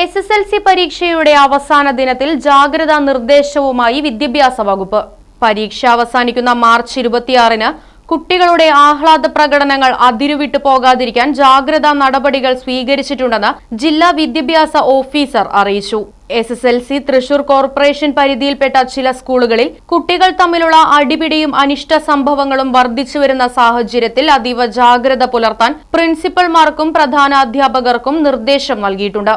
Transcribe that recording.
S S L C പരീക്ഷയുടെ അവസാന ദിനത്തിൽ ജാഗ്രതാ നിർദ്ദേശവുമായി വിദ്യാഭ്യാസ വകുപ്പ്. പരീക്ഷ അവസാനിക്കുന്ന മാർച്ച് ഇരുപത്തിയാറിന് കുട്ടികളുടെ ആഹ്ലാദ പ്രകടനങ്ങൾ അതിരുവിട്ടു പോകാതിരിക്കാൻ ജാഗ്രതാ നടപടികൾ സ്വീകരിച്ചിട്ടുണ്ടെന്ന് ജില്ലാ വിദ്യാഭ്യാസ ഓഫീസർ അറിയിച്ചു. S S L C Thrissur corporation പരിധിയിൽപ്പെട്ട ചില സ്കൂളുകളിൽ കുട്ടികൾ തമ്മിലുള്ള അടിപിടിയും അനിഷ്ട സംഭവങ്ങളും വർദ്ധിച്ചുവരുന്ന സാഹചര്യത്തിൽ അതീവ ജാഗ്രത പുലർത്താൻ പ്രിൻസിപ്പൽമാർക്കും പ്രധാന അധ്യാപകർക്കും നിർദ്ദേശം നൽകിയിട്ടുണ്ട്.